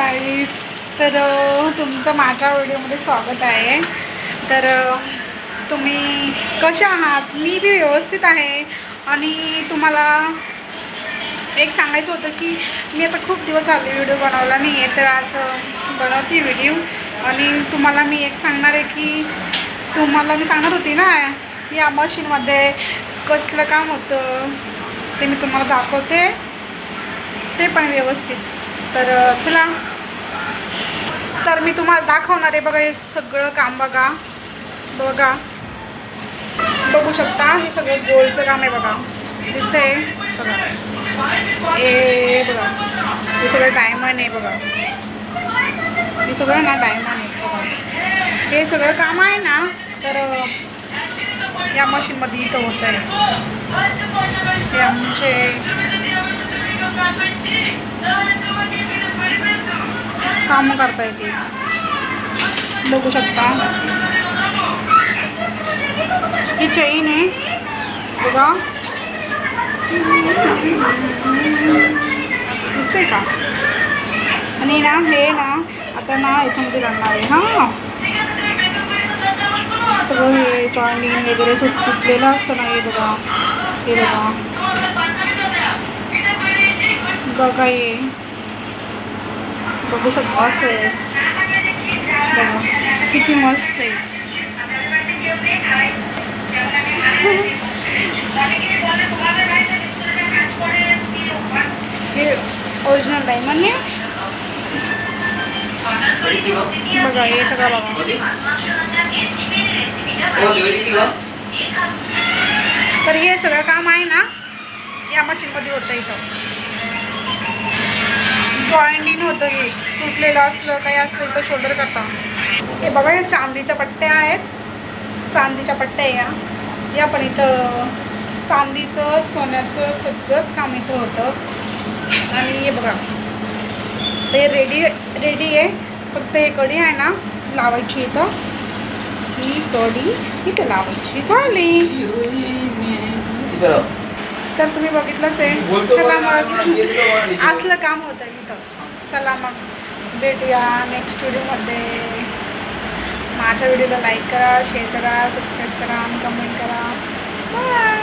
Guys तर तुमचं माझ्या व्हिडिओमध्ये स्वागत आहे. तर तुम्ही कसे आहात? मी बी व्यवस्थित आहे. आणि तुम्हाला एक सांगायचं होतं की मी आता खूप दिवस झाले व्हिडिओ बनवला नाही आहे तर आज बनवते व्हिडिओ. आणि तुम्हाला मी एक सांगणार आहे की तुम्हाला मी सांगणार होती ना या मशीनमध्ये कसलं काम होतं. ते मी तुम्हाला दाखवते. ते पण व्यवस्थित. तर चला. तर मी तुम्हाला दाखवणार आहे बघा हे सगळं काम बघा. बघा. बघू शकता हे सगळं गोलचं काम आहे बघा. दिसतंय? बघा. हे बघा. हे सगळं डायमंड आहे बघा. हे सगळं ना डायमंड आहे बघा. हे सगळं काम आहे ना तर या मशीनमध्ये इथं होतं आहे आमचे काम करता येते बघू शकता. ही चैन आहे. बघा. दिसते का? आणि ना हे ना आता ना याच्यामध्ये लागणार आहे. हां. सगळं हे जॉईनिंग वगैरे सुट तुटलेलं असतं ना हे बघा. हे बघा. बघा हे. बघू शकता असं आहे. बघा. किती मस्त आहे. हे ओरिजिनल डायमंड आहे बघा हे सगळं बघा. तर हे सगळं काम आहे ना या मशीनमध्ये होतं इथं. जॉईंट कोणतंही तुटलेलं असलं काही असलं तर शोल्डर करता. हे बघा या चांदीच्या पट्ट्या आहेत. चांदीच्या पट्ट्या या. या पण इथं चांदीचं सोन्याचं सगळंच काम इथं होतं. आणि हे बघा ते रेडी रेडी आहे. फक्त हे कडी आहे ना लावायची इथं. ही कडी इथं लावायची झाली. तर तुम्ही बघितलंच आहे. चला मग. असलं काम होतं इथं. चला मग. भेटूया नेक्स्ट व्हिडिओमध्ये माझ्या व्हिडिओला लाईक करा शेअर करा सबस्क्राईब करा कमेंट करा. बाय